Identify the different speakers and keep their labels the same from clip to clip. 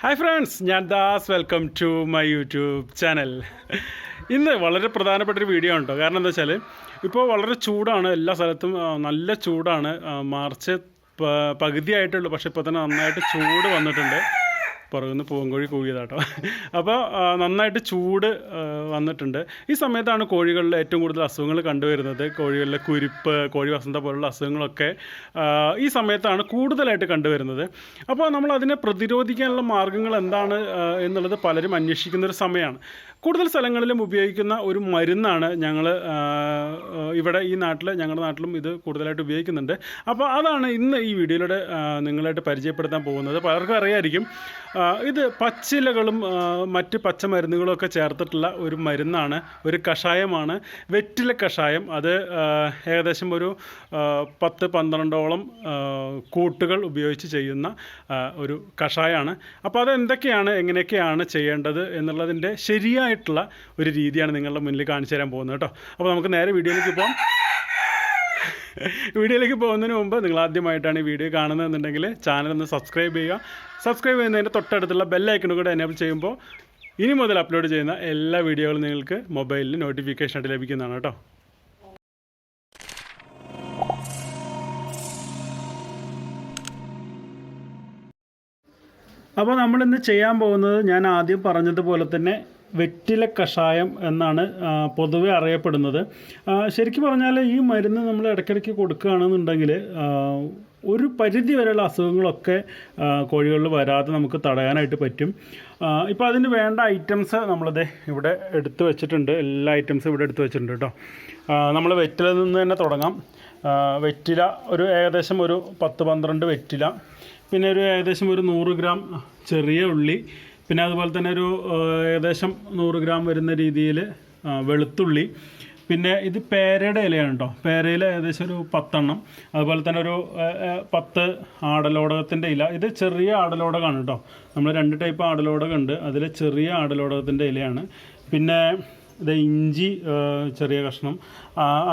Speaker 1: Hi friends ഞാൻ Das. Welcome to my YouTube channel ഇന്ന് വളരെ പ്രധാനപ്പെട്ട ഒരു വീഡിയോ കേട്ടോ കാരണം എന്താ വെച്ചാൽ ഇപ്പോൾ വളരെ ചൂടാണ്. എല്ലാ സ്ഥലത്തും നല്ല ചൂടാണ്. മാർച്ച് പകുതിയായിട്ടുള്ളൂ. പക്ഷേ ഇപ്പോൾ തന്നെ നന്നായിട്ട് ചൂട് വന്നിട്ടുണ്ട്. പുറകുനിന്ന് പൂവൻകോഴി കൂകിയതാട്ടോ. അപ്പോൾ നന്നായിട്ട് ചൂട് വന്നിട്ടുണ്ട്. ഈ സമയത്താണ് കോഴികളിൽ ഏറ്റവും കൂടുതൽ അസുഖങ്ങൾ കണ്ടുവരുന്നത്. കോഴികളിലെ കുരിപ്പ് കോഴി വസന്ത പോലുള്ള അസുഖങ്ങളൊക്കെ ഈ സമയത്താണ് കൂടുതലായിട്ട് കണ്ടുവരുന്നത്. അപ്പോൾ നമ്മൾ അതിനെ പ്രതിരോധിക്കാനുള്ള മാർഗങ്ങൾ എന്താണ് എന്നുള്ളത് പലരും അന്വേഷിക്കുന്ന ഒരു സമയമാണ്. കൂടുതൽ സ്ഥലങ്ങളിലും ഉപയോഗിക്കുന്ന ഒരു മരുന്നാണ് ഞങ്ങൾ ഇവിടെ ഈ നാട്ടിൽ ഞങ്ങളുടെ നാട്ടിലും ഇത് കൂടുതലായിട്ട് ഉപയോഗിക്കുന്നുണ്ട്. അപ്പോൾ അതാണ് ഇന്ന് ഈ വീഡിയോയിലൂടെ നിങ്ങളായിട്ട് പരിചയപ്പെടുത്താൻ പോകുന്നത്. പലർക്കും അറിയായിരിക്കും. ഇത് പച്ചിലകളും മറ്റ് പച്ചമരുന്നുകളും ഒക്കെ ചേർത്തിട്ടുള്ള ഒരു മരുന്നാണ് ഒരു കഷായമാണ് വെറ്റില കഷായം. അത് ഏകദേശം ഒരു പത്ത് പന്ത്രണ്ടോളം കൂട്ടുകൾ ഉപയോഗിച്ച് ചെയ്യുന്ന ഒരു കഷായമാണ്. അപ്പോൾ അത് എന്തൊക്കെയാണ് എങ്ങനെയൊക്കെയാണ് ചെയ്യേണ്ടത് എന്നുള്ളതിന്റെ ശരിയായിട്ടുള്ള ഒരു രീതിയാണ് നിങ്ങളുടെ മുന്നിൽ കാണിച്ചു തരാൻ പോകുന്നത് കേട്ടോ. അപ്പോൾ നമുക്ക് നേരെ വീഡിയോയിലേക്ക് പോകാം. വീഡിയോയിലേക്ക് പോകുന്നതിന് മുമ്പ് നിങ്ങൾ ആദ്യമായിട്ടാണ് ഈ വീഡിയോ കാണുന്നതെന്നുണ്ടെങ്കിൽ ചാനൽ ഒന്ന് സബ്സ്ക്രൈബ് ചെയ്യുക. സബ്സ്ക്രൈബ് ചെയ്യുന്നതിന്റെ തൊട്ടടുത്തുള്ള ബെല്ലൈക്കണും കൂടെ എനേബിൾ ചെയ്യുമ്പോൾ ഇനി മുതൽ അപ്ലോഡ് ചെയ്യുന്ന എല്ലാ വീഡിയോകളും നിങ്ങൾക്ക് മൊബൈലിൽ നോട്ടിഫിക്കേഷൻ ആയിട്ട് ലഭിക്കുന്നതാണ് കേട്ടോ. അപ്പോൾ നമ്മളിന്ന് ചെയ്യാൻ പോകുന്നത് ഞാൻ ആദ്യം പറഞ്ഞതുപോലെ തന്നെ വെറ്റില കഷായം എന്നാണ് പൊതുവെ അറിയപ്പെടുന്നത്. ശരിക്കും പറഞ്ഞാൽ ഈ മരുന്ന് നമ്മൾ ഇടയ്ക്കിടയ്ക്ക് കൊടുക്കുകയാണെന്നുണ്ടെങ്കിൽ ഒരു പരിധി വരെയുള്ള അസുഖങ്ങളൊക്കെ കോഴികളിൽ വരാതെ നമുക്ക് തടയാനായിട്ട് പറ്റും. ഇപ്പോൾ അതിന് വേണ്ട ഐറ്റംസ് നമ്മളിത് ഇവിടെ എടുത്തു വെച്ചിട്ടുണ്ട്. എല്ലാ ഐറ്റംസും ഇവിടെ എടുത്തു വെച്ചിട്ടുണ്ട് കേട്ടോ. നമ്മൾ വെറ്റില നിന്ന് തന്നെ തുടങ്ങാം. വെറ്റില ഒരു ഏകദേശം ഒരു പത്ത് പന്ത്രണ്ട് വെറ്റില. പിന്നെ ഒരു ഏകദേശം ഒരു നൂറ് ഗ്രാം ചെറിയ ഉള്ളി. പിന്നെ അതുപോലെ തന്നെ ഒരു ഏകദേശം നൂറ് ഗ്രാം വരുന്ന രീതിയിൽ വെളുത്തുള്ളി. പിന്നെ ഇത് പേരയുടെ ഇലയാണ് കേട്ടോ പേരയിൽ ഏകദേശം ഒരു പത്തെണ്ണം. അതുപോലെ തന്നെ ഒരു പത്ത് ആടലോടകത്തിന്റെ ഇല. ഇത് ചെറിയ ആടലോടകമാണ് കേട്ടോ നമ്മൾ രണ്ട് ടൈപ്പ് ആടലോടകം ഉണ്ട്. അതിൽ ചെറിയ ആടലോടകത്തിന്റെ ഇലയാണ്. പിന്നെ ഇത് ഇഞ്ചി ചെറിയ കഷ്ണം.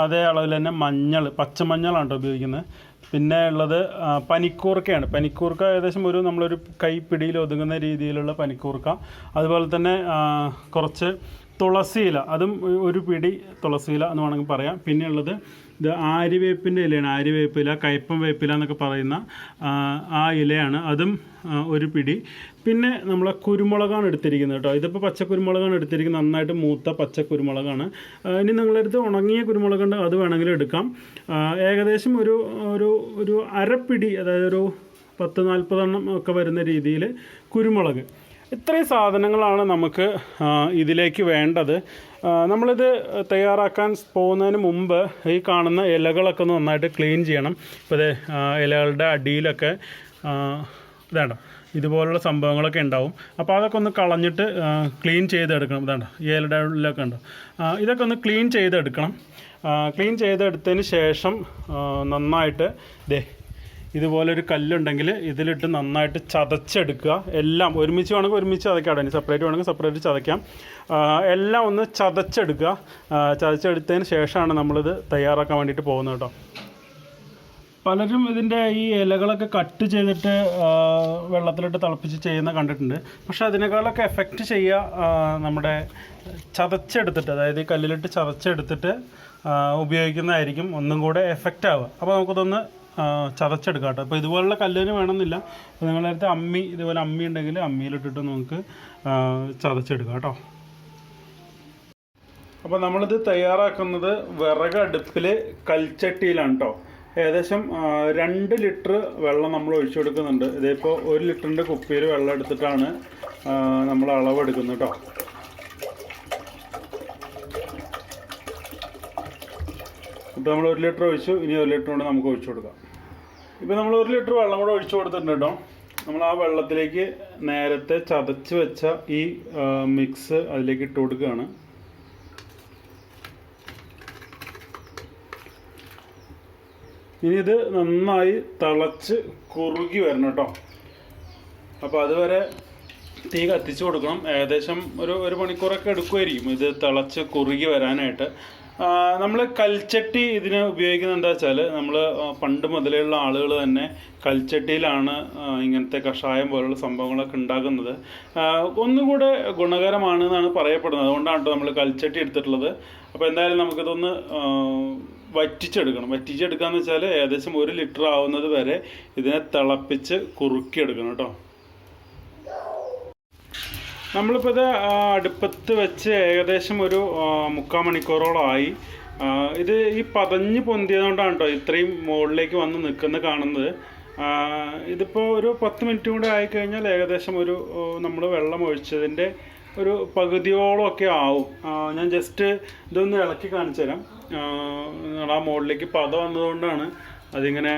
Speaker 1: അതേ അളവിൽ തന്നെ മഞ്ഞൾ പച്ചമഞ്ഞളാണ് കേട്ടോ ഉപയോഗിക്കുന്നത്. പിന്നെ ഉള്ളത് പനിക്കൂർക്കയാണ്. പനിക്കൂർക്ക ഏകദേശം ഒരു നമ്മളൊരു കൈപ്പിടിയിൽ ഒതുങ്ങുന്ന രീതിയിലുള്ള പനിക്കൂർക്ക. അതുപോലെ തന്നെ കുറച്ച് തുളസിയില. അതും ഒരു പിടി തുളസിയില എന്ന് വേണമെങ്കിൽ പറയാം. പിന്നെ ഉള്ളത് ഇത് ആര്യവേപ്പിന്റെ ഇലയാണ്. ആര്യവേപ്പില കയ്പം വേപ്പില എന്നൊക്കെ പറയുന്ന ആ, ഇലയാണ്. അതും ഒരു പിടി. പിന്നെ നമ്മളെ കുരുമുളകാണ് എടുത്തിരിക്കുന്നത് കേട്ടോ. ഇതിപ്പോൾ പച്ചക്കുരുമുളകാണ് എടുത്തിരിക്കുന്നത്. നന്നായിട്ട് മൂത്ത പച്ചക്കുരുമുളകാണ്. ഇനി ഇനി അടുത്ത് ഉണങ്ങിയ കുരുമുളകുണ്ട് അത് വേണമെങ്കിലും എടുക്കാം. ഏകദേശം ഒരു ഒരു ഒരു അരപ്പിടി അതായത് ഒരു പത്ത് നാൽപ്പതെണ്ണം ഒക്കെ വരുന്ന രീതിയിൽ കുരുമുളക്. ഇത്രയും സാധനങ്ങളാണ് നമുക്ക് ഇതിലേക്ക് വേണ്ടത്. നമ്മളിത് തയ്യാറാക്കാൻ പോകുന്നതിന് മുമ്പ് ഈ കാണുന്ന ഇലകളൊക്കെ ഒന്ന് നന്നായിട്ട് ക്ലീൻ ചെയ്യണം. ഇപ്പോൾ ഇലകളുടെ അടിയിലൊക്കെ വേണ്ട ഇതുപോലുള്ള സംഭവങ്ങളൊക്കെ ഉണ്ടാവും. അപ്പോൾ അതൊക്കെ ഒന്ന് കളഞ്ഞിട്ട് ക്ലീൻ ചെയ്തെടുക്കണം. ഇതാണ്ട ഈ ഇലയുടെ ഉള്ളിലൊക്കെ ഉണ്ടോ? ആ, ഇതൊക്കെ ഒന്ന് ക്ലീൻ ചെയ്തെടുക്കണം. ക്ലീൻ ചെയ്തെടുത്തതിന് ശേഷം നന്നായിട്ട് ദേ ഇതുപോലൊരു കല്ലുണ്ടെങ്കിൽ ഇതിലിട്ട് നന്നായിട്ട് ചതച്ചെടുക്കുക. എല്ലാം ഒരുമിച്ച് വേണമെങ്കിൽ ഒരുമിച്ച് ചതക്കാം ഇനി സെപ്പറേറ്റ് വേണമെങ്കിൽ സെപ്പറേറ്റ് ചതയ്ക്കാം. എല്ലാം ഒന്ന് ചതച്ചെടുക്കുക. ചതച്ചെടുത്തതിന് ശേഷമാണ് നമ്മളിത് തയ്യാറാക്കാൻ വേണ്ടിയിട്ട് പോകുന്നത് കേട്ടോ. പലരും ഇതിന്റെ ഈ ഇലകളൊക്കെ കട്ട് ചെയ്തിട്ട് വെള്ളത്തിലിട്ട് തിളപ്പിച്ച് ചെയ്യുന്ന കണ്ടിട്ടുണ്ട്. പക്ഷെ അതിനേക്കാളൊക്കെ എഫക്റ്റ് ചെയ്യുക നമ്മുടെ ചതച്ചെടുത്തിട്ട് അതായത് ഈ കല്ലിലിട്ട് ചതച്ചെടുത്തിട്ട് ഉപയോഗിക്കുന്നതായിരിക്കും ഒന്നും കൂടെ എഫക്റ്റ് ആവുക. അപ്പോൾ നമുക്കതൊന്ന് ചതച്ചെടുക്കാം കേട്ടോ. അപ്പോൾ ഇതുപോലുള്ള കല്ലിന് വേണമെന്നില്ല. അപ്പോൾ നിങ്ങളുടെ അടുത്ത് അമ്മി ഇതുപോലെ അമ്മി ഉണ്ടെങ്കിൽ അമ്മിയിലിട്ടിട്ട് നമുക്ക് ചതച്ചെടുക്കാം കേട്ടോ. അപ്പോൾ നമ്മളിത് തയ്യാറാക്കുന്നത് വിറക് അടുപ്പിൽ കൽച്ചട്ടിയിലാണ് കേട്ടോ. ഏകദേശം രണ്ട് ലിറ്റർ വെള്ളം നമ്മൾ ഒഴിച്ചു കൊടുക്കുന്നുണ്ട്. ഇതിപ്പോൾ ഒരു ലിറ്ററിന്റെ കുപ്പിയിൽ വെള്ളം എടുത്തിട്ടാണ് നമ്മൾ അളവെടുക്കുന്നത് കേട്ടോ. ഇപ്പോൾ നമ്മൾ ഒരു ലിറ്റർ ഒഴിച്ചു ഇനി ഒരു ലിറ്റർ കൊണ്ട് നമുക്ക് ഒഴിച്ചു കൊടുക്കാം. ഇപ്പോൾ നമ്മൾ ഒരു ലിറ്റർ വെള്ളം കൂടെ ഒഴിച്ചു കൊടുത്തിട്ടുണ്ട് കേട്ടോ. നമ്മൾ ആ വെള്ളത്തിലേക്ക് നേരത്തെ ചതച്ച് വെച്ച ഈ മിക്സ് അതിലേക്ക് ഇട്ട് കൊടുക്കുകയാണ്. ഇനി ഇത് നന്നായി തിളച്ച് കുറുകി വരണം കേട്ടോ. അപ്പോൾ അതുവരെ തീ കത്തിച്ച് കൊടുക്കണം. ഏകദേശം ഒരു ഒരു മണിക്കൂറൊക്കെ എടുക്കുമായിരിക്കും ഇത് തിളച്ച് കുറുകി വരാനായിട്ട്. നമ്മൾ കൽച്ചട്ടി ഇതിന് ഉപയോഗിക്കുന്നത് വെച്ചാൽ നമ്മൾ പണ്ട് മുതലേയുള്ള ആളുകൾ തന്നെ കൽച്ചട്ടിയിലാണ് ഇങ്ങനത്തെ കഷായം പോലുള്ള സംഭവങ്ങളൊക്കെ ഉണ്ടാക്കുന്നത്. ഒന്നുകൂടെ ഗുണകരമാണ് എന്നാണ് പറയപ്പെടുന്നത്. അതുകൊണ്ടാണ് നമ്മൾ കൽച്ചട്ടി എടുത്തിട്ടുള്ളത്. അപ്പോൾ എന്തായാലും നമുക്കിതൊന്ന് വറ്റിച്ചെടുക്കണം. വറ്റിച്ചെടുക്കുക എന്ന് വെച്ചാൽ ഏകദേശം ഒരു ലിറ്റർ ആവുന്നത് വരെ ഇതിനെ തിളപ്പിച്ച് കുറുക്കിയെടുക്കണം കേട്ടോ. നമ്മളിപ്പോൾ ഇത് അടുപ്പത്ത് വെച്ച് ഏകദേശം ഒരു മുക്കാൽ മണിക്കൂറോളമായി. ഇത് ഈ പതഞ്ഞ് പൊന്തിയതുകൊണ്ടാണ് കേട്ടോ ഇത്രയും മുകളിലേക്ക് വന്ന് നിൽക്കുന്നത് കാണുന്നത്. ഇതിപ്പോൾ ഒരു പത്ത് മിനിറ്റ് കൂടെ ആയിക്കഴിഞ്ഞാൽ ഏകദേശം ഒരു നമ്മൾ വെള്ളം ഒഴിച്ചതിന്റെ ഒരു പകുതിയോളം ഒക്കെ ആവും ഞാൻ ജസ്റ്റ് ഇതൊന്ന് ഇളക്കി കാണിച്ചു തരാം. നിങ്ങളാ മുകളിലേക്ക് പത വന്നതുകൊണ്ടാണ് അതിങ്ങനെ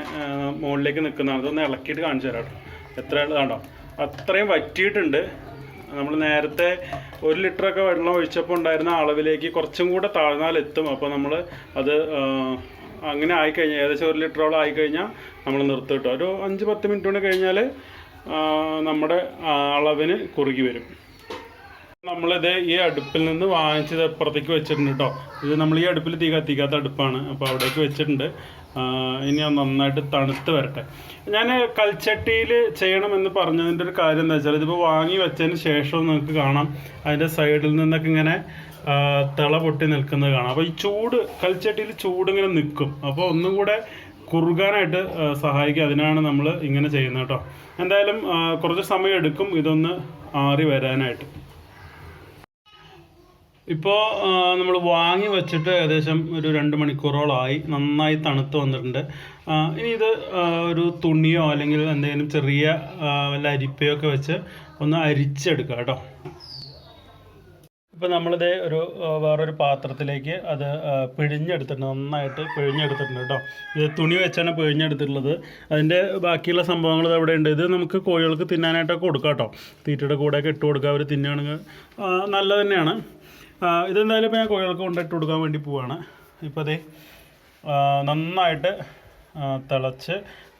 Speaker 1: മുകളിലേക്ക് നിൽക്കുന്നത്. അതൊന്ന് ഇളക്കിയിട്ട് കാണിച്ചു തരാം കേട്ടോ. എത്ര കണ്ടോ? അത്രയും വറ്റിയിട്ടുണ്ട്. നമ്മൾ നേരത്തെ ഒരു ലിറ്ററൊക്കെ വെള്ളം ഒഴിച്ചപ്പോൾ ഉണ്ടായിരുന്ന അളവിലേക്ക് കുറച്ചും കൂടെ താഴ്ന്നാൽ എത്തും. അപ്പോൾ നമ്മൾ അത് അങ്ങനെ ആയിക്കഴിഞ്ഞാൽ ഏകദേശം ഒരു ലിറ്ററോളം ആയിക്കഴിഞ്ഞാൽ നമ്മൾ നിർത്തും കേട്ടോ. ഒരു അഞ്ച് പത്ത് മിനിറ്റ് കൊണ്ട് കഴിഞ്ഞാൽ നമ്മുടെ അളവിന് കുറുകി വരും. നമ്മളിത് ഈ അടുപ്പിൽ നിന്ന് വാങ്ങിച്ചത് അപ്പുറത്തേക്ക് വെച്ചിട്ടുണ്ട് കേട്ടോ ഇത് നമ്മൾ ഈ അടുപ്പിൽ തീ കത്തിക്കാത്ത അടുപ്പാണ്. അപ്പോൾ അവിടേക്ക് വെച്ചിട്ടുണ്ട്. ഇനി അത് നന്നായിട്ട് തണുത്ത് വരട്ടെ. ഞാൻ കൽച്ചട്ടിയിൽ ചെയ്യണമെന്ന് പറഞ്ഞതിന്റെ ഒരു കാര്യം എന്താ വെച്ചാൽ ഇതിപ്പോൾ വാങ്ങി വെച്ചതിന് ശേഷം നിങ്ങൾക്ക് കാണാം. അതിന്റെ സൈഡിൽ നിന്നൊക്കെ ഇങ്ങനെ തിള പൊട്ടി നിൽക്കുന്നത് കാണാം. അപ്പോൾ ഈ ചൂട് കൽച്ചട്ടിയിൽ ചൂട് ഇങ്ങനെ നിൽക്കും. അപ്പോൾ ഒന്നും കൂടെ കുറുകാനായിട്ട് സഹായിക്കുക സഹായിക്കും. അതിനാണ് നമ്മൾ ഇങ്ങനെ ചെയ്യുന്നത് കേട്ടോ എന്തായാലും കുറച്ച് സമയം എടുക്കും ഇതൊന്ന് ആറി വരാനായിട്ട്. ഇപ്പോൾ നമ്മൾ വാങ്ങി വെച്ചിട്ട് ഏകദേശം ഒരു രണ്ട് മണിക്കൂറോളമായി നന്നായി തണുത്ത് വന്നിട്ടുണ്ട്. ഇനി ഇത് ഒരു തുണിയോ അല്ലെങ്കിൽ എന്തെങ്കിലും ചെറിയ വല്ല അരിപ്പയോ ഒക്കെ വെച്ച് ഒന്ന് അരിച്ചെടുക്കുക കേട്ടോ. ഇപ്പോൾ നമ്മളിത് ഒരു വേറൊരു പാത്രത്തിലേക്ക് അത് പിഴിഞ്ഞെടുത്തിട്ടുണ്ട്. നന്നായിട്ട് പിഴിഞ്ഞെടുത്തിട്ടുണ്ട് കേട്ടോ. ഇത് തുണി വെച്ചാണ് പിഴിഞ്ഞെടുത്തിട്ടുള്ളത്. അതിന്റെ ബാക്കിയുള്ള സംഭവങ്ങൾ അവിടെ ഉണ്ട്? ഇത് നമുക്ക് കോഴികൾക്ക് തിന്നാനായിട്ടൊക്കെ കൊടുക്കാം കേട്ടോ. തീറ്റയുടെ കൂടെയൊക്കെ ഇട്ട് കൊടുക്കുക. അവർ തിന്നുകയാണെങ്കിൽ ആ, നല്ലത് തന്നെയാണ്. ഇതെന്തായാലും ഇപ്പോൾ ഞാൻ കോഴികൾക്ക് കൊണ്ടിട്ട് കൊടുക്കാൻ വേണ്ടി പോവാണ്. ഇപ്പോൾ അതേ നന്നായിട്ട് തിളച്ച്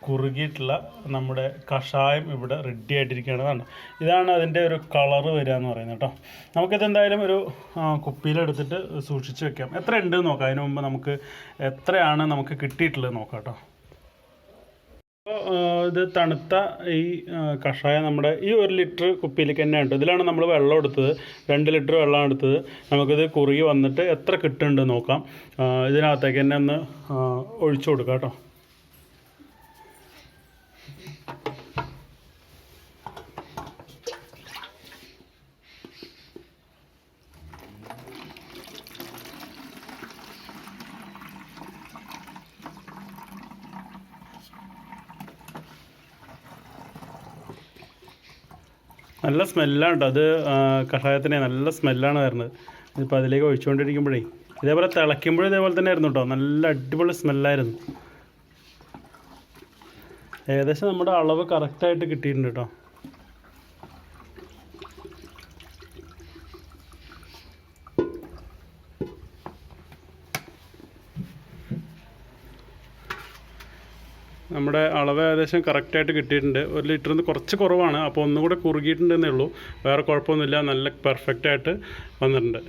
Speaker 1: കുറുകിയിട്ടുള്ള നമ്മുടെ കഷായം ഇവിടെ റെഡി ആയിട്ടിരിക്കുകയാണ്. ഇതാണ് അതിന്റെ ഒരു കളറ് വരിക എന്ന് പറയുന്നത് കേട്ടോ. നമുക്കിത് എന്തായാലും ഒരു കുപ്പിയിലെടുത്തിട്ട് സൂക്ഷിച്ച് വെക്കാം. എത്ര ഉണ്ടെന്ന് നോക്കാം. അതിന് മുമ്പ് നമുക്ക് എത്രയാണ് നമുക്ക് കിട്ടിയിട്ടുള്ളത് നോക്കാം കേട്ടോ. ഇത് തണുത്ത ഈ കഷായം നമ്മുടെ ഈ ഒരു ലിറ്റർ കുപ്പിയിലേക്ക് തന്നെ ഉണ്ട്. ഇതിലാണ് നമ്മൾ വെള്ളം എടുത്തത്. രണ്ട് ലിറ്റർ വെള്ളം എടുത്തത്. നമുക്കിത് കുറുകി വന്നിട്ട് എത്ര കിട്ടുന്നുണ്ട് നോക്കാം. ഇതിനകത്തേക്ക് തന്നെ ഒന്ന് ഒഴിച്ചു കൊടുക്കാം കേട്ടോ. നല്ല സ്മെല്ലാണ് കേട്ടോ അത് കഷായത്തിന് നല്ല സ്മെല്ലാണ് വരുന്നത്. ഇതിപ്പോൾ അതിലേക്ക് ഒഴിച്ചുകൊണ്ടിരിക്കുമ്പോഴേ ഇതേപോലെ തിളയ്ക്കുമ്പോഴും ഇതേപോലെ തന്നെ ആയിരുന്നു കേട്ടോ നല്ല അടിപൊളി സ്മെല്ലായിരുന്നു. ഏകദേശം നമ്മുടെ അളവ് കറക്റ്റായിട്ട് കിട്ടിയിട്ടുണ്ട് കേട്ടോ നമ്മുടെ അളവ് ഏകദേശം കറക്റ്റായിട്ട് കിട്ടിയിട്ടുണ്ട്. ഒരു ലിറ്ററിൽ നിന്ന് കുറച്ച് കുറവാണ്. അപ്പോൾ ഒന്നുകൂടെ കുറുകിയിട്ടുണ്ടെന്നേ ഉള്ളൂ. വേറെ കുഴപ്പമൊന്നുമില്ല. നല്ല പെർഫെക്റ്റായിട്ട് വന്നിട്ടുണ്ട്.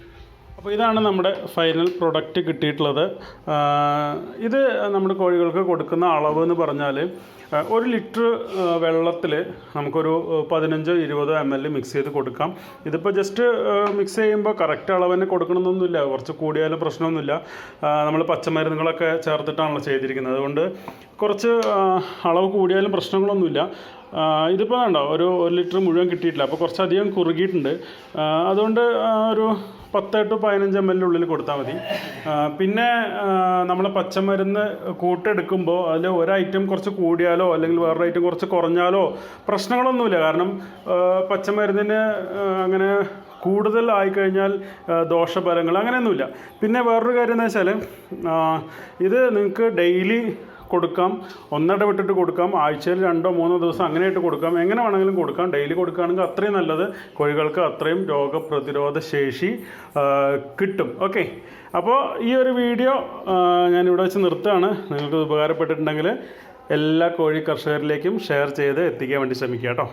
Speaker 1: അപ്പോൾ ഇതാണ് നമ്മുടെ ഫൈനൽ പ്രൊഡക്റ്റ് കിട്ടിയിട്ടുള്ളത്. ഇത് നമ്മുടെ കോഴികൾക്ക് കൊടുക്കുന്ന അളവ് എന്ന് പറഞ്ഞാൽ ഒരു ലിറ്റർ വെള്ളത്തിൽ നമുക്കൊരു പതിനഞ്ചോ ഇരുപതോ എം എൽ മിക്സ് ചെയ്ത് കൊടുക്കാം. ഇതിപ്പോൾ ജസ്റ്റ് മിക്സ് ചെയ്യുമ്പോൾ കറക്റ്റ് അളവ് തന്നെ കൊടുക്കണമെന്നൊന്നുമില്ല. കുറച്ച് കൂടിയാലും പ്രശ്നമൊന്നുമില്ല. നമ്മൾ പച്ചമരുന്നുകളൊക്കെ ചേർത്തിട്ടാണല്ലോ ചെയ്തിരിക്കുന്നത്. അതുകൊണ്ട് കുറച്ച് അളവ് കൂടിയാലും പ്രശ്നങ്ങളൊന്നുമില്ല. ഇതിപ്പോൾ വേണ്ട ഒരു ഒരു ലിറ്റർ മുഴുവൻ കിട്ടിയിട്ടില്ല. അപ്പോൾ കുറച്ചധികം കുറുകിയിട്ടുണ്ട്. അതുകൊണ്ട് ഒരു പത്ത് ടു പതിനഞ്ച് എം എല്ലിന്റെ ഉള്ളിൽ കൊടുത്താൽ മതി. പിന്നെ നമ്മൾ പച്ചമരുന്ന് കൂട്ടെടുക്കുമ്പോൾ അതിൽ ഒരു ഐറ്റം കുറച്ച് കൂടിയാലോ അല്ലെങ്കിൽ വേറൊരു ഐറ്റം കുറച്ച് കുറഞ്ഞാലോ പ്രശ്നങ്ങളൊന്നുമില്ല. കാരണം പച്ചമരുന്നിന് അങ്ങനെ കൂടുതൽ ആയിക്കഴിഞ്ഞാൽ ദോഷഫലങ്ങൾ അങ്ങനെയൊന്നുമില്ല. പിന്നെ വേറൊരു കാര്യം എന്ന് വെച്ചാൽ ഇത് നിങ്ങൾക്ക് ഡെയിലി കൊടുക്കാം ഒന്നിട വിട്ടിട്ട് കൊടുക്കാം ആഴ്ചയിൽ രണ്ടോ മൂന്നോ ദിവസം അങ്ങനെയായിട്ട് കൊടുക്കാം. എങ്ങനെ വേണമെങ്കിലും കൊടുക്കാം. ഡെയിലി കൊടുക്കുകയാണെങ്കിൽ അത്രയും നല്ലത്. കോഴികൾക്ക് അത്രയും രോഗപ്രതിരോധ ശേഷി കിട്ടും. ഓക്കെ. അപ്പോൾ ഈ ഒരു വീഡിയോ ഞാനിവിടെ വെച്ച് നിർത്തുകയാണ്. നിങ്ങൾക്ക് ഉപകാരപ്പെട്ടിട്ടുണ്ടെങ്കിൽ എല്ലാ കോഴി കർഷകരിലേക്കും ഷെയർ ചെയ്ത് എത്തിക്കാൻ വേണ്ടി ശ്രമിക്കുക കേട്ടോ.